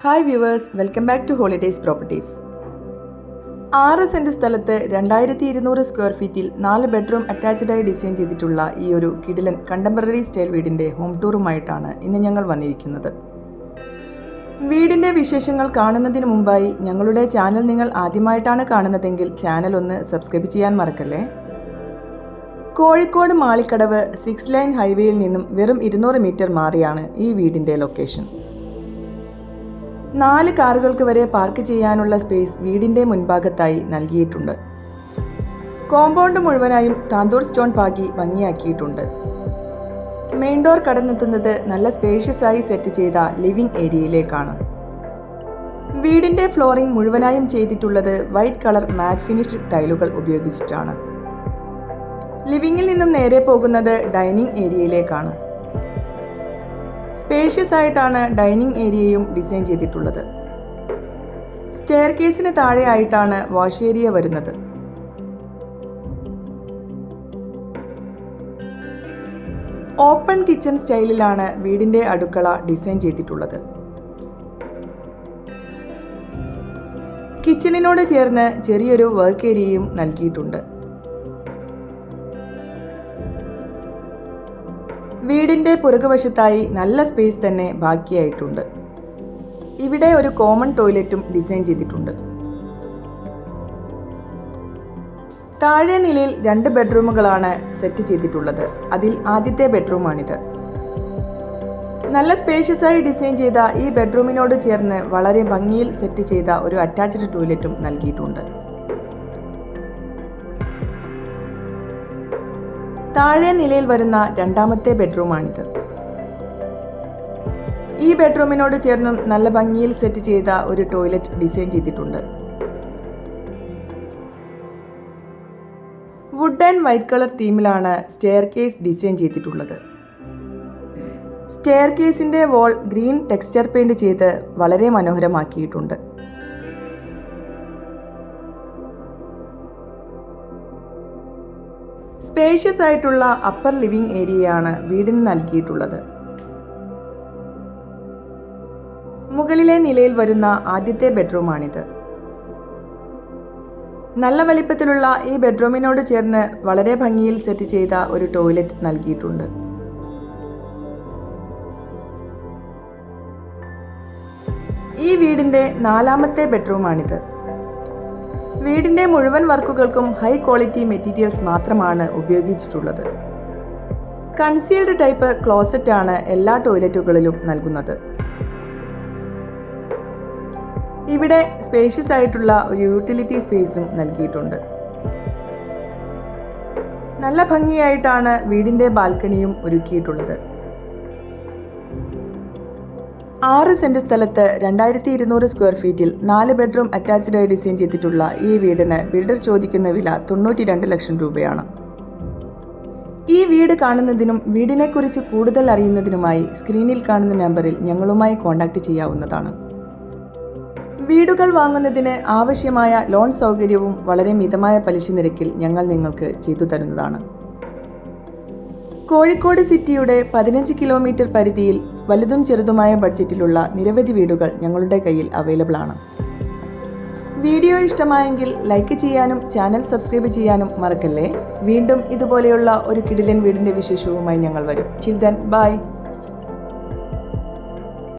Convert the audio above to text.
Hi viewers welcome back to holidays properties ആറ് cent സ്ഥലത്ത് രണ്ടായിരത്തി ഇരുന്നൂറ് സ്ക്വയർ ഫീറ്റിൽ നാല് ബെഡ്റൂം അറ്റാച്ച്ഡായി ഡിസൈൻ ചെയ്തിട്ടുള്ള ഈ ഒരു കിടിലൻ കണ്ടംപററി സ്റ്റൈൽ വീടിന്റെ ഹോം ടൂറുമായിട്ടാണ് ഇന്ന് ഞങ്ങൾ വന്നിരിക്കുന്നത്. വീടിന്റെ വിശേഷങ്ങൾ കാണുന്നതിന് മുമ്പായി ഞങ്ങളുടെ ചാനൽ നിങ്ങൾ ആദ്യമായിട്ടാണ് കാണുന്നതെങ്കിൽ ചാനൽ ഒന്ന് സബ്സ്ക്രൈബ് ചെയ്യാൻ മറക്കല്ലേ? കോഴിക്കോട് മാളിക്കടവ് സിക്സ് ലൈൻ ഹൈവേയിൽ നിന്നും വെറും ഇരുന്നൂറ് മീറ്റർ മാറിയാണ് ഈ വീടിന്റെ ലൊക്കേഷൻ നാല് കാറുകൾക്ക് വരെ പാർക്ക് ചെയ്യാനുള്ള സ്പേസ് വീടിന്റെ മുൻഭാഗത്തായി നൽകിയിട്ടുണ്ട്. കോമ്പൗണ്ട് മുഴുവനായും താന്തൂർ സ്റ്റോൺ പാകി ഭംഗിയാക്കിയിട്ടുണ്ട്. മെയിൻ ഡോർ കടന്നെത്തുന്നത് നല്ല സ്പേഷ്യസ് ആയി സെറ്റ് ചെയ്ത ലിവിംഗ് ഏരിയയിലേക്കാണ് വീടിന്റെ ഫ്ലോറിംഗ് മുഴുവനായും ചെയ്തിട്ടുള്ളത് വൈറ്റ് കളർ മാറ്റ് ഫിനിഷ്ഡ് ടൈലുകൾ ഉപയോഗിച്ചിട്ടാണ്. ലിവിങ്ങിൽ നിന്നും നേരെ പോകുന്നത് ഡൈനിങ് ഏരിയയിലേക്കാണ് സ്പേഷ്യസ് ആയിട്ടാണ് ഡൈനിങ് ഏരിയയും ഡിസൈൻ ചെയ്തിട്ടുള്ളത്. സ്റ്റെയർ കേസിന് താഴെയായിട്ടാണ് വാഷ് ഏരിയ വരുന്നത്. ഓപ്പൺ കിച്ചൺ സ്റ്റൈലിലാണ് വീടിന്റെ അടുക്കള ഡിസൈൻ ചെയ്തിട്ടുള്ളത്. കിച്ചണിനോട് ചേർന്ന് ചെറിയൊരു വർക്ക് ഏരിയയും നൽകിയിട്ടുണ്ട്. വീടിന്റെ പുറകുവശത്തായി നല്ല സ്പേസ് തന്നെ ബാക്കിയായിട്ടുണ്ട്. ഇവിടെ ഒരു കോമൺ ടോയ്ലറ്റും ഡിസൈൻ ചെയ്തിട്ടുണ്ട്. താഴെ നിലയിൽ രണ്ട് ബെഡ്റൂമുകളാണ് സെറ്റ് ചെയ്തിട്ടുള്ളത്. അതിൽ ആദ്യത്തെ ബെഡ്റൂമാണിത് നല്ല സ്പേഷ്യസ് ആയി ഡിസൈൻ ചെയ്ത ഈ ബെഡ്റൂമിനോട് ചേർന്ന് വളരെ ഭംഗിയിൽ സെറ്റ് ചെയ്ത ഒരു അറ്റാച്ച്ഡ് ടോയ്ലറ്റും നൽകിയിട്ടുണ്ട്. താഴെ നിലയിൽ വരുന്ന രണ്ടാമത്തെ ബെഡ്റൂമാണിത്. ഈ ബെഡ്റൂമിനോട് ചേർന്ന് നല്ല ഭംഗിയിൽ സെറ്റ് ചെയ്ത ഒരു ടോയ്ലറ്റ് ഡിസൈൻ ചെയ്തിട്ടുണ്ട്. വുഡ് ആൻഡ് വൈറ്റ് കളർ തീമിലാണ് സ്റ്റെയർ കേസ് ഡിസൈൻ ചെയ്തിട്ടുള്ളത്. സ്റ്റെയർ കേസിന്റെ വോൾ ഗ്രീൻ ടെക്സ്ചർ പെയിന്റ് ചെയ്ത് വളരെ മനോഹരമാക്കിയിട്ടുണ്ട്. സ്പേഷ്യസ് ആയിട്ടുള്ള അപ്പർ ലിവിംഗ് ഏരിയയാണ് വീടിന് നൽകിയിട്ടുള്ളത്. മുകളിലെ നിലയിൽ വരുന്ന ആദ്യത്തെ ബെഡ്റൂമാണിത് നല്ല വലിപ്പത്തിലുള്ള ഈ ബെഡ്റൂമിനോട് ചേർന്ന് വളരെ ഭംഗിയിൽ സെറ്റ് ചെയ്ത ഒരു ടോയ്ലറ്റ് നൽകിയിട്ടുണ്ട്. ഈ വീടിന്റെ നാലാമത്തെ ബെഡ്റൂമാണിത് വീടിന്റെ മുഴുവൻ വർക്കുകൾക്കും ഹൈ ക്വാളിറ്റി മെറ്റീരിയൽസ് മാത്രമാണ് ഉപയോഗിച്ചിട്ടുള്ളത്. കൺസീൽഡ് ടൈപ്പ് ക്ലോസറ്റ് ആണ് എല്ലാ ടോയ്ലറ്റുകളിലും നൽകുന്നത്. ഇവിടെ സ്പേഷ്യസ് ആയിട്ടുള്ള ഒരു യൂട്ടിലിറ്റി സ്പേസും നൽകിയിട്ടുണ്ട്. നല്ല ഭംഗിയായിട്ടാണ് വീടിന്റെ ബാൽക്കണിയും ഒരുക്കിയിട്ടുള്ളത്. ആറ് സെന്റ് സ്ഥലത്ത് രണ്ടായിരത്തി ഇരുന്നൂറ് സ്ക്വയർ ഫീറ്റിൽ നാല് ബെഡ്റൂം അറ്റാച്ച്ഡായി ഡിസൈൻ ചെയ്തിട്ടുള്ള ഈ വീടിന് ബിൽഡർ ചോദിക്കുന്ന വില തൊണ്ണൂറ്റി രണ്ട് ലക്ഷം രൂപയാണ്. ഈ വീട് കാണുന്നതിനും വീടിനെക്കുറിച്ച് കൂടുതൽ അറിയുന്നതിനുമായി സ്ക്രീനിൽ കാണുന്ന നമ്പറിൽ ഞങ്ങളുമായി കോൺടാക്റ്റ് ചെയ്യാവുന്നതാണ്. വീടുകൾ വാങ്ങുന്നതിന് ആവശ്യമായ ലോൺ സൗകര്യവും വളരെ മിതമായ പലിശ നിരക്കിൽ ഞങ്ങൾ നിങ്ങൾക്ക് ചെയ്തു തരുന്നതാണ്. കോഴിക്കോട് സിറ്റിയുടെ പതിനഞ്ച് കിലോമീറ്റർ പരിധിയിൽ വലുതും ചെറുതുമായ ബഡ്ജറ്റിലുള്ള നിരവധി വീടുകൾ ഞങ്ങളുടെ കയ്യിൽ അവൈലബിൾ ആണ്. വീഡിയോ ഇഷ്ടമായെങ്കിൽ ലൈക്ക് ചെയ്യാനും ചാനൽ സബ്സ്ക്രൈബ് ചെയ്യാനും മറക്കല്ലേ? വീണ്ടും ഇതുപോലെയുള്ള ഒരു കിടിലൻ വീടിന്റെ വിശേഷവുമായി ഞങ്ങൾ വരും. ചിൽദൻ ബൈ